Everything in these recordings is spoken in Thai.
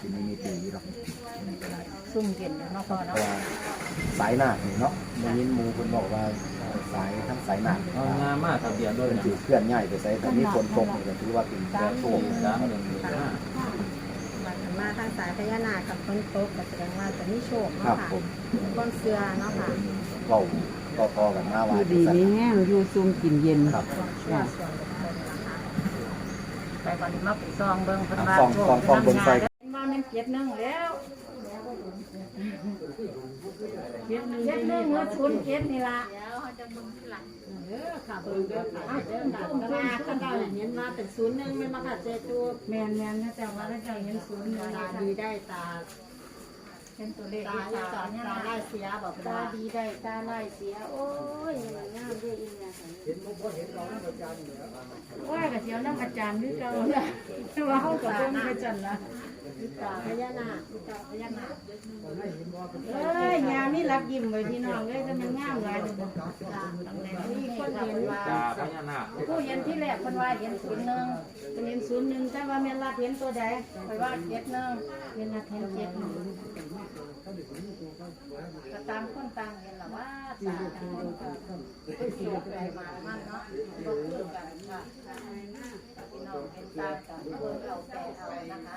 สิไม่มีปีหรอกนี่ก็ได้ซุ่มเย็นเนาะพ่อเพเนาะราะว่าสายหนักนี่เนาะได้ยินหมูคนบอกว่าสายทั้งสายหนักเอางามมากทะเบียนด้วยเป็นนะถือเคลื่อนย้ายไปใส่แต่มีคนตกนี่ก็ถือว่าเป็นแค่โชคสามหนึ่งหนึ่งห้ามันมาทางสายพญานาคกับคนตกก็แสดงว่าจะมีโชคครัเนาะบค่ะผมก้นเสือเนาะค่ะเว้าก็พอกันมาอว่ายู่ดีมีแห้งอยู่ซุ่มกินเย็น ครับความเชื่อส่วนบุคคลนะคะไปก่อนมาไปซองเบิ่งเพิ่นอะว่าฟองฟองฟองเบิ่งใส่ ว่ามันเจ็ดหนึ่งแล้วเจ็ดนึ่งเจ็ดหนึ่งเมื่อศูนย์เจ็ดนี่ละเออค่ะเบิ่งเด้อค่ะเด้อค่ะก็มาก็ได้เห็นมาเป็นศูนย์หนึ่งไม่มาค่ะเจจูแมนแมนนะแต่ว่าถ้าเจ้าเห็นศูนย์นึ่ตาดีได้ตาเป็นตัวเลขตาตาตาได้เสียบอกตาดีได้ตาไล่เสีย โอ้ยมันงามด้วยอีเนี่ยค่ะเห็นบ่เห็นเราน้ำอาจารย์ว่ากับเสียวน้ำอาจารย์ด้วยเจ้าเนี่ยแต่ว่าเขากับเพิ่งไปจันละตา พญานาคตาพญานาคเอ้ยยามีรับยิ้มไว้พี่น้องเลยแต่มันงามหลายเลยบ่มีคนเห็นว่าตาพญานาคผู้เห็นที่แรกคนว่าเห็นศูนย์หนึ่งเป็นเห็นศูนย์หนึ่งแต่ว่าแม่นรัดเห็นตัวใดไปว่าเจ็ดหนึ่งแม่นรัดเห็นเจ็ดหนึ่งก็ตามคนต่างเห็นละว่าตาคนก็เสียใจมามันเนาะก็คือกันค่ะพี่น้องเห็น ตากันเบิ่งเอาแต่เอานะคะ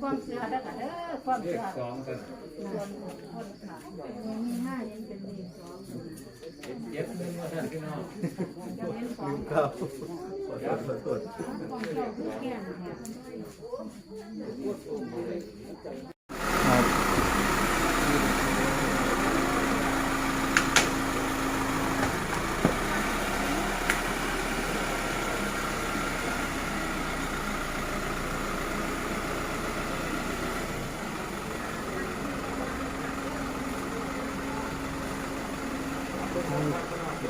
ความเชื่อเด้อค่ะเด้อความเชื่อสองกันส่วนบุคคลค่ะมีห้าเห็นเป็นเลขสองเจ็ดหนึ่งว่าท่านพี่น้องยังเห็นสองครับของเจ้าคือแก่นค่ะ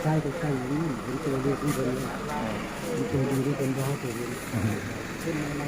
ใช่ก็ใช่นี่เป็นตัวเรียกที่เป็นเป็นตัวดีที่เป็นร้อยตัวนี้ขึ้นใน